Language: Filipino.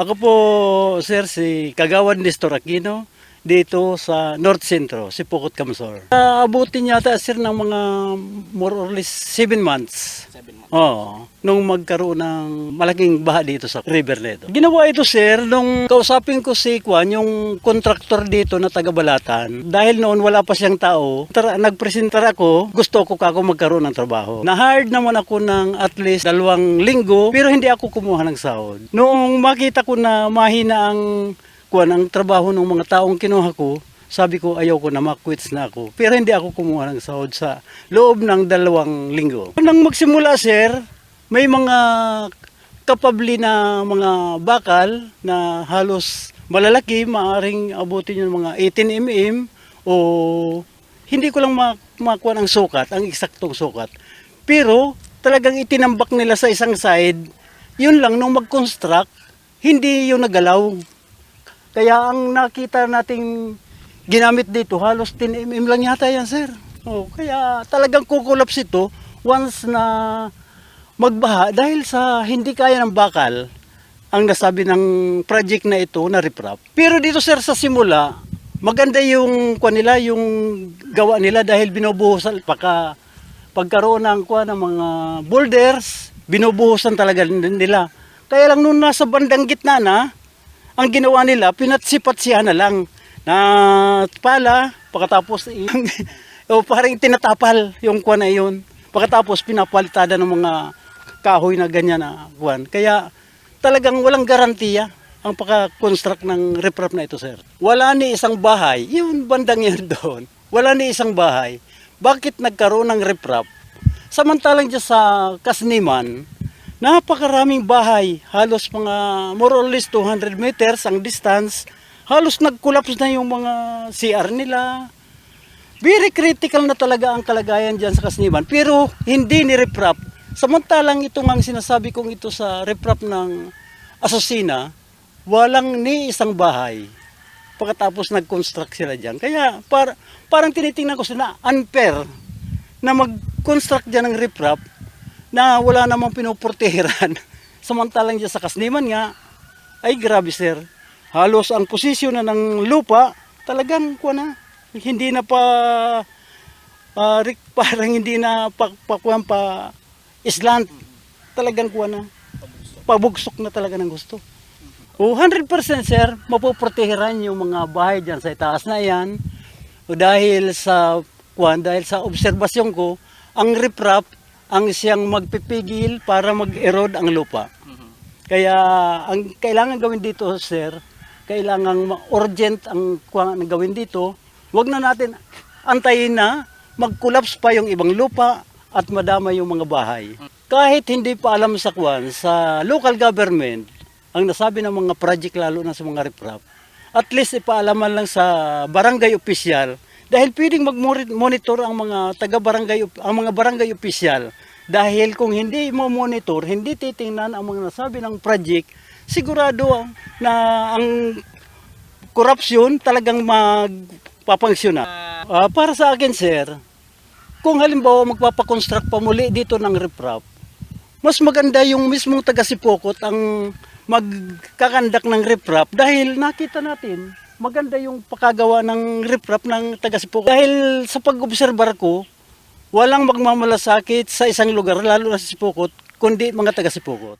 Ako po, sir, si Kagawan Nestor Aquino dito sa North Centro, si Pukot Kamsor. Abutin yata, sir, ng mga more or less 7 months. Oo, nung magkaroon ng malaking baha dito sa river nito. Ginawa ito, sir, nung kausapin ko si Kwan, yung kontraktor dito na taga-Balatan. Dahil noon wala pa siyang tao, tara, nagpresentar ako, gusto ko kako magkaroon ng trabaho. Na-hired naman ako ng at least dalawang linggo, pero hindi ako kumuha ng sahod. Noong makita ko na mahina ang kuan ang trabaho ng mga taong kinuha ko, sabi ko ayaw ko na makwits na ako. Pero hindi ako kumuha ng sahod sa loob ng dalawang linggo. Nang magsimula sir, may mga kapabli na mga bakal na halos malalaki, maaring abutin yung mga 18 mm o hindi ko lang ma- makuha ang sukat, ang eksaktong sukat. Pero talagang itinambak nila sa isang side, yun lang nung mag-construct, hindi yun nagalaw. Kaya ang nakita nating ginamit dito, halos 10 mm lang yata yan, sir. Oh, kaya talagang kukulaps ito once na magbaha dahil sa hindi kaya ng bakal ang nasabi ng project na ito na riprap. Pero dito sir sa simula, maganda yung kuha nila, yung gawa nila dahil binubuhusan pagka pagkaroon ng kuha ng mga boulders, binubuhusan talaga nila. Kaya lang nung nasa bandang gitna na, ang ginawa nila, pinatsipat-siya na lang na pala, pagkatapos o parang tinatapal yung kuwan na yun. Pagkatapos pinapalitada ng mga kahoy na ganyan na kuwan. Kaya talagang walang garantiya ang pagka-construct ng riprap na ito, sir. Wala ni isang bahay, yung bandang yun doon, wala ni isang bahay. Bakit nagkaroon ng riprap? Samantalang dyan sa Kasniman, napakaraming bahay, halos mga more or less 200 meters ang distance, halos nag-collapse na yung mga CR nila. Very critical na talaga ang kalagayan dyan sa Kasniman, pero hindi ni riprap. Samantalang ito ang sinasabi kong ito sa riprap ng Asosina, walang ni isang bahay pagkatapos nag-construct sila dyan. Kaya par, parang tinitingnan ko sila unfair na mag-construct dyan ng riprap na wala namang pinuporteheran. Samantalang dyan sa Kasniman nga, ay grabe sir. Halos ang posisyon na ng lupa, talagang kuha na, hindi na pa, rik- parang hindi na pa, pa, pa islant. Talagang kuha na, pabugsok na talaga ng gusto. O 100% sir, mapoproteheran yung mga bahay dyan sa itaas na yan. O dahil sa kuan, dahil sa obserbasyon ko, ang riprap ang siyang magpipigil para mag-erode ang lupa. Kaya ang kailangan gawin dito, sir, kailangan urgent ang kuha gawin dito. Huwag na natin antayin na mag-collapse pa yung ibang lupa at madama yung mga bahay. Kahit hindi pa alam sa kuan sa local government, ang nasabi ng mga project lalo na sa mga riprap, at least ipaalaman lang sa barangay official dahil pwedeng mag-monitor ang mga taga-barangay ang mga barangay official dahil kung hindi mo monitor, hindi titingnan ang mga nasabi ng project, sigurado na ang korupsyon talagang magpapangsyon na. Ah, para sa akin, sir, kung halimbawa magpapakonstruct pa muli dito ng riprap, mas maganda yung mismong taga-sipokot ang magkakandak ng riprap dahil nakita natin maganda yung pakagawa ng riprap ng taga-sipokot. Dahil sa pag-obserbar ko, walang magmamalasakit sa isang lugar, lalo na sa sipokot, kundi mga taga-sipokot.